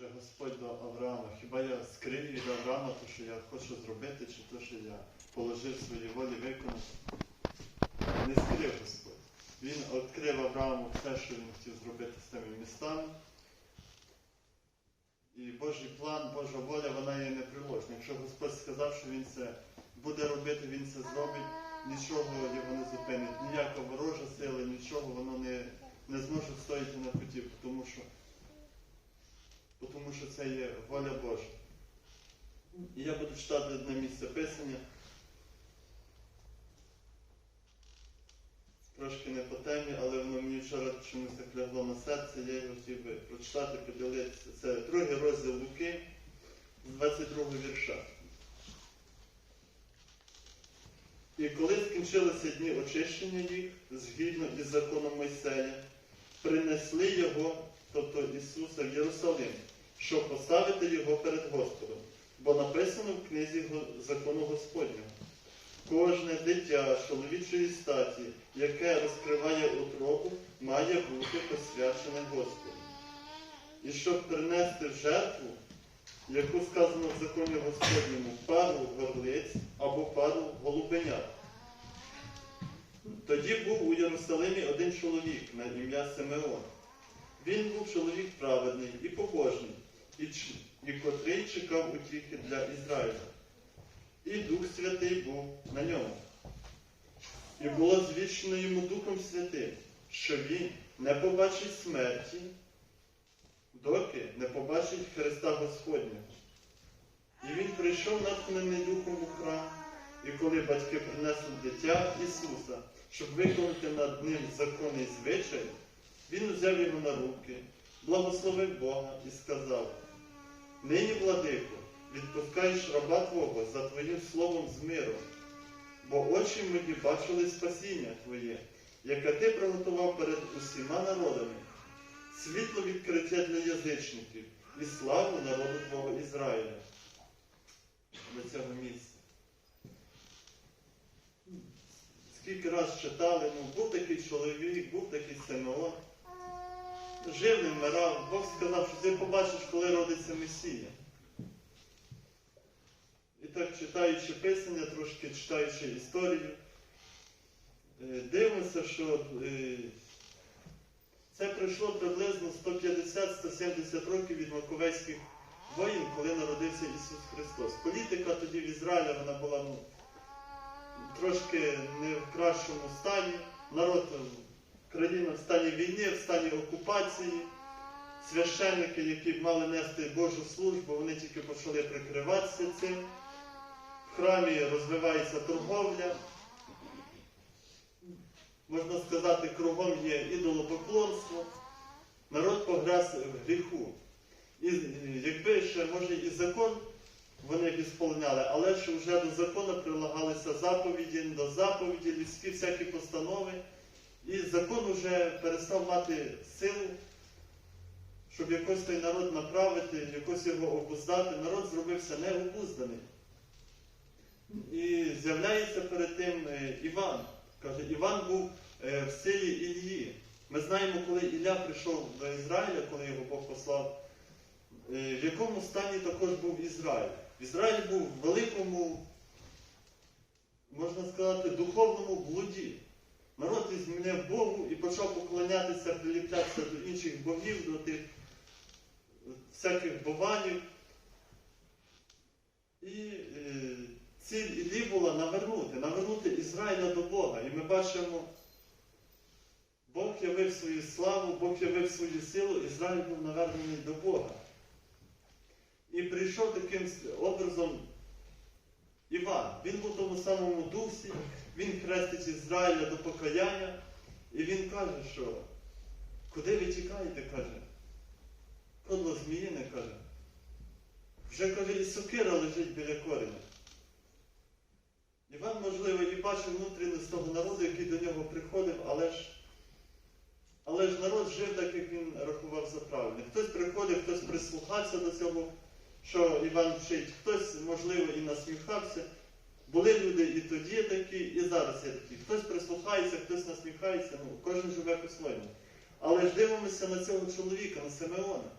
Каже Господь до Авраама, хіба я скрив від Авраама те, що я хочу зробити, чи те, що я положив свої волі виконати? Не скрив Господь. Він відкрив Аврааму все, що він хотів зробити з тими містами. І Божий план, Божа воля, вона є неприложна. Якщо Господь сказав, що Він це буде робити, Він це зробить, нічого його не зупинить. Ніяка ворожа сила, нічого воно не, не зможе стояти на путі, тому що тому що це є воля Божа. І я буду читати одне місце писання. Трошки не по темі, але воно мені вчора чомусь так лягло на серце, я його хотів би прочитати, поділитися. Це другий розділ Луки з 22 вірша. І коли скінчилися дні очищення їх, згідно із законом Мойсея, принесли його, тобто Ісуса, в Єрусалим, щоб поставити його перед Господом. Бо написано в книзі закону Господнього. Кожне дитя чоловічої статі, яке розкриває утробу, має бути посвячене Господу. І щоб принести жертву, яку сказано в законі Господньому, пару горлиць або пару голубенят. Тоді був у Єрусалимі один чоловік на ім'я Симеон. Він був чоловік праведний і побожний, і, котрий чекав утіхи для Ізраїля. І Дух Святий був на ньому. І було звіщено йому Духом Святим, що він не побачить смерті, доки не побачить Христа Господнього. І він прийшов натхнений Духом у храм, і коли батьки принесли дитя Ісуса, щоб виконати над ним законний звичай, він взяв його на руки, благословив Бога і сказав: Нині, владико, відпускаєш раба Твого за Твоїм словом з миром, бо очі мої бачили спасіння Твоє, яке Ти приготував перед усіма народами, світло відкриття для язичників і славу народу Твого Ізраїля. До цього місця. Скільки раз читали, ну, був такий чоловік, був такий Симеон. Жив, не вмирав. Бог сказав, що ти побачиш, коли родиться Месія. І так, читаючи писання, трошки читаючи історію, е, дивимося, що е, це пройшло приблизно 150-170 років від Маковецьких воїн, коли народився Ісус Христос. Політика тоді в Ізраїлі вона була ну, трошки не в кращому стані. Народ, країна в стані війни, в стані окупації. Священники, які мали нести Божу службу, вони тільки почали прикриватися цим. В храмі розвивається торговля. Можна сказати, кругом є ідолопоклонство. Народ пограз в гріху. І якби ще, може, і закон вони б ісполняли, але ж вже до закону прилагалися заповіді, до заповіді, людські всякі постанови. І закон вже перестав мати силу, щоб якось той народ направити, якось його обуздати. Народ зробився необузданий. І з'являється перед тим е, Іван. Каже, Іван був е, в силі Ілії. Ми знаємо, коли Ілля прийшов до Ізраїля, коли його Бог послав, е, в якому стані також був Ізраїль. Ізраїль був в великому, можна сказати, духовному блуді. Народ змінив Богу і почав поклонятися, приліплятися до інших богів, до тих всяких бованів. І е, ціль Іллі була навернути, навернути Ізраїля до Бога. І ми бачимо, Бог явив свою славу, Бог явив свою силу, Ізраїль був навернений до Бога. І прийшов таким образом Іван. Він був в тому самому дусі, він хрестить Ізраїля до покаяння, і він каже, що куди ви тікаєте, каже. Кодло зміїне, каже. Вже каже, і сокира лежить біля кореня. Іван, можливо, і бачив внутрішність того народу, який до нього приходив, але ж, але ж народ жив так, як він рахував за правильне. Хтось приходив, хтось прислухався до цього, що Іван вчить, хтось, можливо, і насміхався. Були люди і тоді такі, і зараз є такі. Хтось прислухається, хтось насміхається, ну, кожен живе по-своєму. Але ж дивимося на цього чоловіка, на Симеона.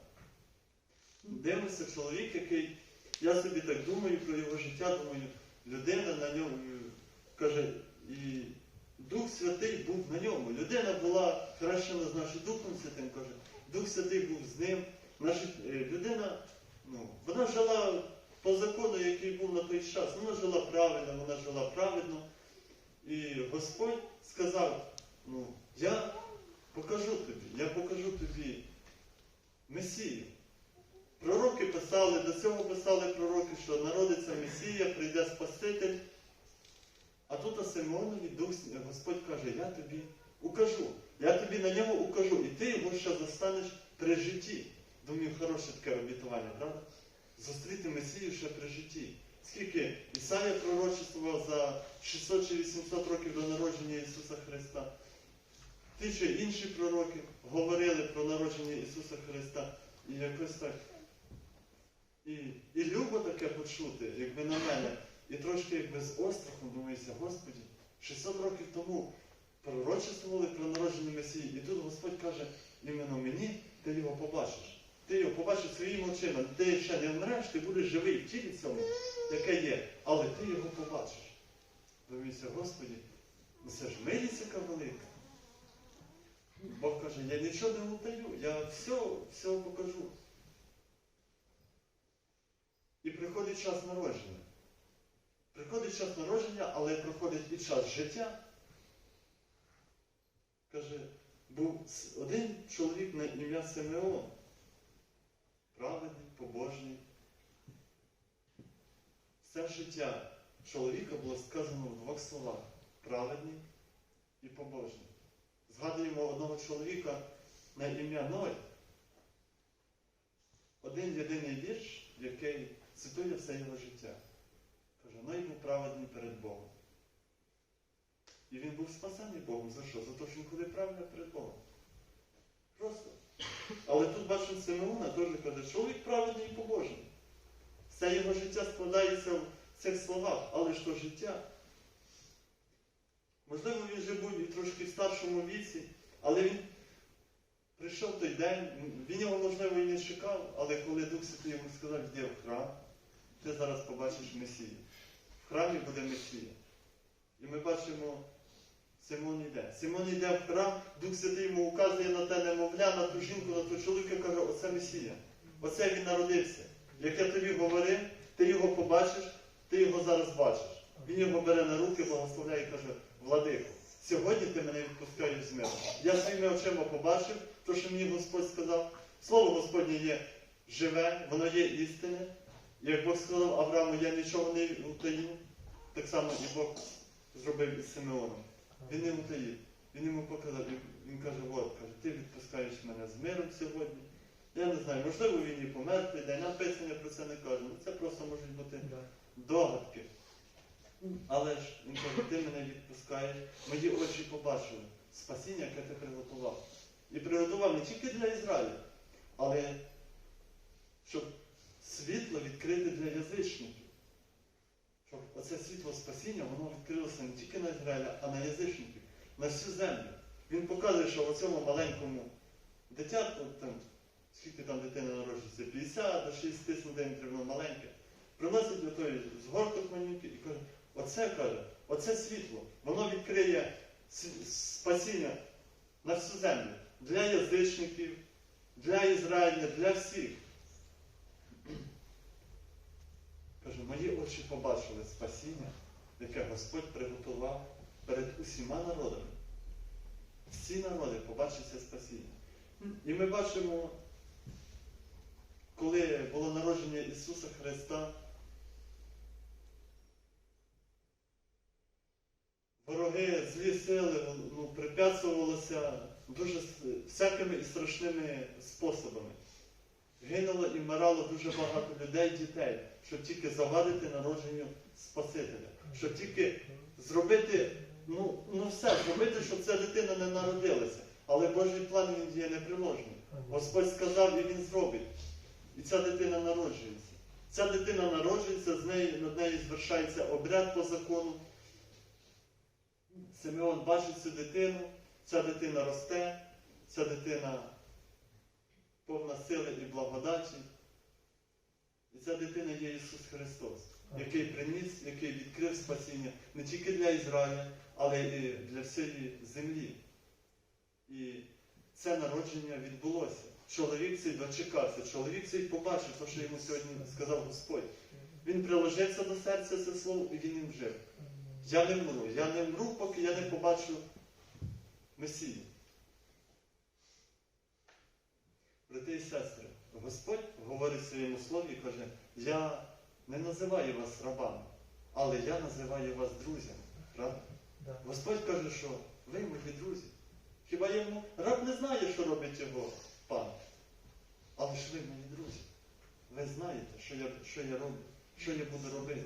дивимося, чоловік, який, я собі так думаю про його життя, думаю, людина на ньому каже, і Дух Святий був на ньому. Людина була хрещена з нашим Духом Святим, каже, Дух Святий був з ним. Значить, е, людина, ну, вона жила по закону, який був на той час. Вона жила правильно, вона жила праведно. І Господь сказав, ну, я покажу тобі, я покажу тобі Месію. Пророки писали, до цього писали пророки, що народиться Месія, прийде Спаситель. А тут Симеонові Дух Господь каже, я тобі укажу, я тобі на нього укажу, і ти його ще застанеш при житті. Думаю, хороше таке обітування, правда? Зустріти Месію ще при житті. Скільки Ісая пророчествував за 600 чи 800 років до народження Ісуса Христа. Ті чи інші пророки говорили про народження Ісуса Христа. І якось так. І, і любо таке почути, якби на мене. І трошки якби з острахом думається, Господі, 600 років тому пророчествували про народження Месії. І тут Господь каже, іменно мені ти його побачиш. Ти його побачиш своїми очима. Ти ще не вмреш, ти будеш живий в тілі цьому, яке є. Але ти його побачиш. Думається, Господі, ну це ж милість велика. Бог каже, я нічого не утаю, я все, все покажу. І приходить час народження. Приходить час народження, але проходить і час життя. Каже, був один чоловік на ім'я Симеон. Праведний, побожний. Все життя чоловіка було сказано в двох словах праведний і побожний. Згадуємо одного чоловіка на ім'я Ной. Один єдиний вірш, який цитує все його життя. Каже, Ной був праведний перед Богом. І він був спасений Богом. За що? За те, що він ходив правильно перед Богом. Просто. Але Симеона теж каже, чоловік праведний і побожний. Все його життя складається в цих словах, але ж то життя. Можливо, він вже був трошки в старшому віці, але він прийшов той день, він його, можливо, і не чекав, але коли Дух Святий йому сказав, йди в храм, ти зараз побачиш Месію. В храмі буде Месія. І ми бачимо, Симон йде. Симон йде в храм, Дух Святий йому указує на те немовля, на ту жінку, на ту чоловіка, каже, оце Месія. Оце він народився. Як я тобі говорив, ти його побачиш, ти його зараз бачиш. Він його бере на руки, благословляє і каже, Владико, сьогодні ти мене відпускаєш з миром. Я своїми очима побачив, то, що мені Господь сказав. Слово Господнє є живе, воно є істинне. Як Бог сказав Аврааму, я нічого не утаїв, так само і Бог зробив із Симеоном. Він не утаїв. Він йому показав, він каже, от, каже, ти відпускаєш мене з миром сьогодні. Я не знаю, можливо, він і помер той день, написання про це не каже. Ну, це просто можуть бути догадки. Але ж він каже, ти мене відпускаєш, мої очі побачили спасіння, яке ти приготував. І приготував не тільки для Ізраїля, але щоб світло відкрити для язичників. Оце світло спасіння, воно відкрилося не тільки на Ізраїля, а на язичників, на всю землю. Він показує, що в цьому маленькому дитятку, там, скільки там дитина народжується, 50 до 60 сантиметрів, воно маленьке, приносить до тої згорток маленький і каже, оце каже, оце світло, воно відкриє спасіння на всю землю для язичників, для Ізраїля, для всіх. Каже, мої очі побачили спасіння, яке Господь приготував перед усіма народами. Всі народи побачать це спасіння. І ми бачимо, коли було народження Ісуса Христа, вороги, злі сили ну, прип'ятствувалися дуже всякими і страшними способами. Гинуло і вмирало дуже багато людей, дітей, щоб тільки завадити народженню Спасителя, щоб тільки зробити, ну, ну все, зробити, щоб ця дитина не народилася. Але Божий план він є неприложний. Господь сказав, і він зробить. І ця дитина народжується. Ця дитина народжується, з неї, над нею звершається обряд по закону. Симеон бачить цю дитину, ця дитина росте, ця дитина повна сили і благодаті. І ця дитина є Ісус Христос, який приніс, який відкрив спасіння не тільки для Ізраїля, але і для всієї землі. І це народження відбулося. Чоловік цей дочекався, чоловік цей побачив те, що йому сьогодні сказав Господь. Він приложився до серця це слово і він їм жив. Я не вмру, я не вмру, поки я не побачу Месію. Брати і сестри, Господь говорить в своєму слові і каже, я не називаю вас рабами, але я називаю вас друзями. Правда? Да. Господь каже, що ви мої друзі. Хіба йому раб не знає, що робить його пан? Але ж ви мої друзі. Ви знаєте, що я, що я роблю, що я буду робити.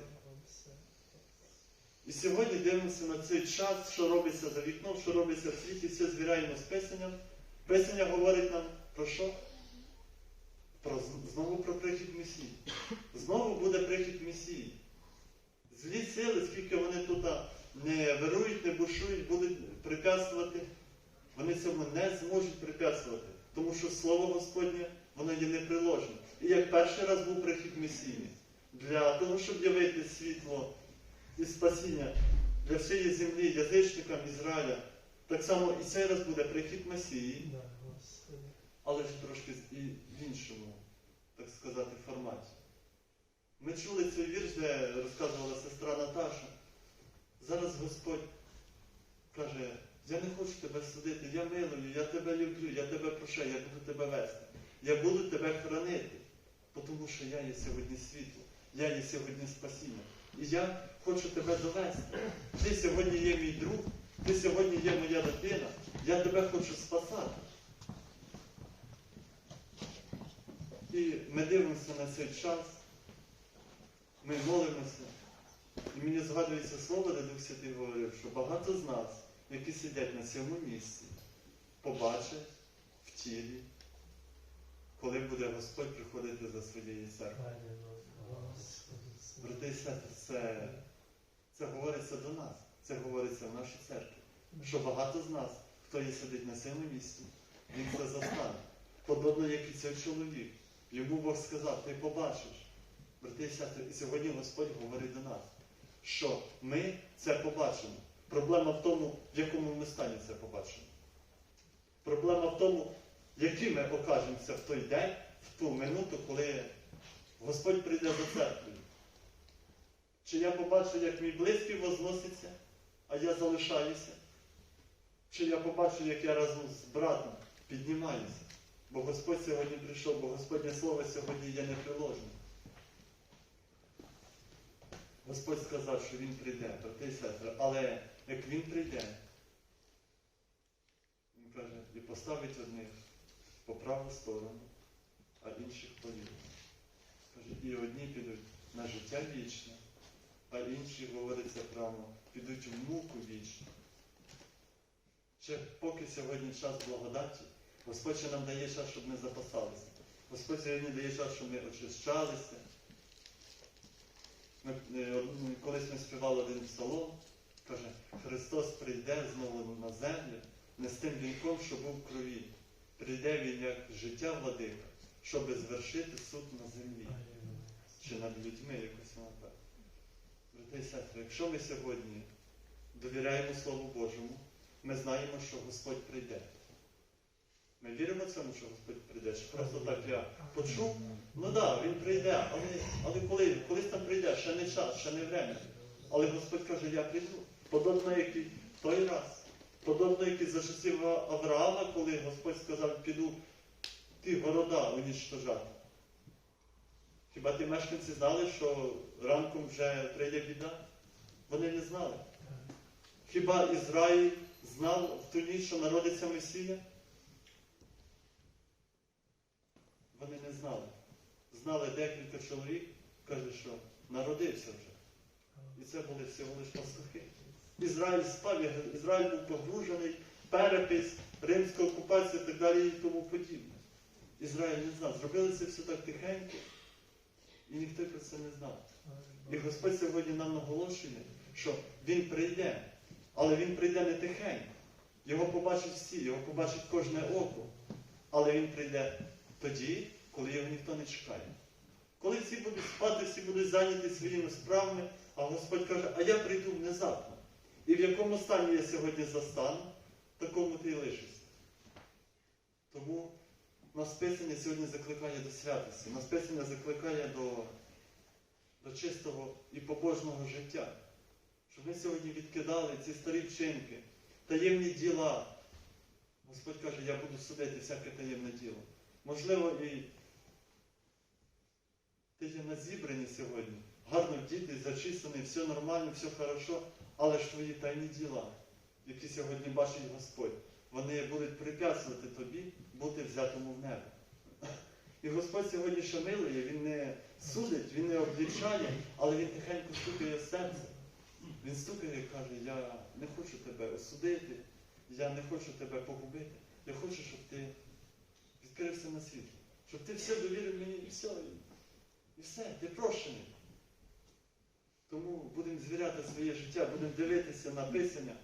І сьогодні дивимося на цей час, що робиться за вікном, що робиться в світі, все звіряємо з Писанням. Писання говорить нам про що? Про, знову про прихід Месії. Знову буде прихід Месії. Злі сили, скільки вони тут не вирують, не бушують, будуть препятствувати, вони цьому не зможуть препятствувати. Тому що Слово Господнє, воно є неприложне. І як перший раз був прихід Месії, для того, щоб явити світло і спасіння для всієї землі, язичникам Ізраїля, так само і цей раз буде прихід Месії. Але ж трошки в іншому, так сказати, форматі. Ми чули цей вірш, де розказувала сестра Наташа. Зараз Господь каже, я не хочу тебе судити, я милую, я тебе люблю, я тебе прощаю, я буду тебе вести. Я буду тебе хранити, тому що я є сьогодні світло, я є сьогодні спасіння. І я хочу тебе довести. Ти сьогодні є мій друг, ти сьогодні є моя дитина, я тебе хочу спасати. І ми дивимося на цей час, ми молимося. І мені згадується слово, де Дух Святий говорив, що багато з нас, які сидять на цьому місці, побачать в тілі, коли буде Господь приходити за своєю церквою. Брати і сестри, це, це говориться до нас, це говориться в нашій церкві. Що багато з нас, хто є сидить на цьому місці, він це застане. Подобно, як і цей чоловік. Йому Бог сказав, ти побачиш. Брати і сестри, і сьогодні Господь говорить до нас, що ми це побачимо. Проблема в тому, в якому ми стані це побачимо. Проблема в тому, які ми окажемося в той день, в ту минуту, коли Господь прийде за церквою. Чи я побачу, як мій близький возноситься, а я залишаюся? Чи я побачу, як я разом з братом піднімаюся? Бо Господь сьогодні прийшов, бо Господнє Слово сьогодні є неприложне. Господь сказав, що Він прийде, брати і сестри, але як Він прийде, Він каже, і поставить одних по праву сторону, а інших по ліву. Каже, і одні підуть на життя вічне, а інші, говориться прямо, підуть в муку вічну. Ще поки сьогодні час благодаті, Господь ще нам дає час, щоб ми запасалися. Господь сьогодні дає час, щоб ми очищалися. Ми, е, колись ми співали один псалом, каже, Христос прийде знову на землю не з тим вінком, що був в крові. Прийде Він як життя владика, щоб звершити суд на землі чи над людьми якось воно так. Брати і сестри, якщо ми сьогодні довіряємо Слову Божому, ми знаємо, що Господь прийде. Ми віримо цьому, що Господь прийде. Чи просто так я почув? Ну так, да, він прийде, але, але коли, колись там прийде, ще не час, ще не время. Але Господь каже, я прийду. Подобно як і той раз. Подобно як і за часів Авраама, коли Господь сказав, піду ті города уніштожати. Хіба ті мешканці знали, що ранком вже прийде біда? Вони не знали. Хіба Ізраїль знав в ту ніч, що народиться Месія? Вони не знали. Знали декілька чоловік, каже, що народився вже. І це були всього лише пастухи. Ізраїль спав, Ізраїль був погружений, перепис, римська окупація і так далі і тому подібне. Ізраїль не знав. Зробили це все так тихенько, і ніхто про це не знав. І Господь сьогодні нам наголошує, що Він прийде, але Він прийде не тихенько. Його побачать всі, його побачить кожне око. Але Він прийде тоді, коли його ніхто не чекає. Коли всі будуть спати, всі будуть зайняті своїми справами, а Господь каже, а я прийду внезапно. І в якому стані я сьогодні застану, такому ти й лишишся. Тому нас Писання сьогодні закликає до святості, нас Писання закликає до, до чистого і побожного життя. Щоб ми сьогодні відкидали ці старі вчинки, таємні діла. Господь каже, я буду судити всяке таємне діло. Можливо, і ти є на зібранні сьогодні, гарно вдітий, зачисаний, все нормально, все хорошо, але ж твої тайні діла, які сьогодні бачить Господь, вони будуть препятствувати тобі бути взятому в небо. І Господь сьогодні ще милує, Він не судить, Він не облічає, але Він тихенько стукає серце. Він стукає і каже, я не хочу тебе осудити, я не хочу тебе погубити. Я хочу, щоб ти відкрився на світ. Щоб ти все довірив мені і все. І, все, ти прощений. Тому будемо звіряти своє життя, будемо дивитися на Писання.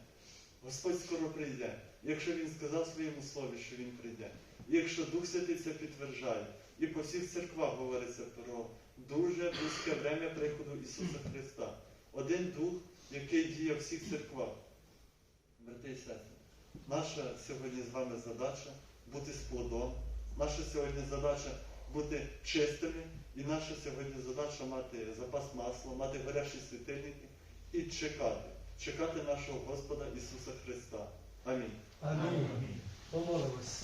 Господь скоро прийде. Якщо Він сказав своєму слові, що Він прийде. Якщо Дух Святий це підтверджає, і по всіх церквах говориться про дуже близьке время приходу Ісуса Христа. Один Дух, який діє в всіх церквах. Брати і сестри, наша сьогодні з вами задача бути з плодом. Наша сьогодні задача бути чистими. І наша сьогодні задача мати запас масла, мати гарячі світильники і чекати. Чекати нашого Господа Ісуса Христа. Амінь. Амінь. Помолимось.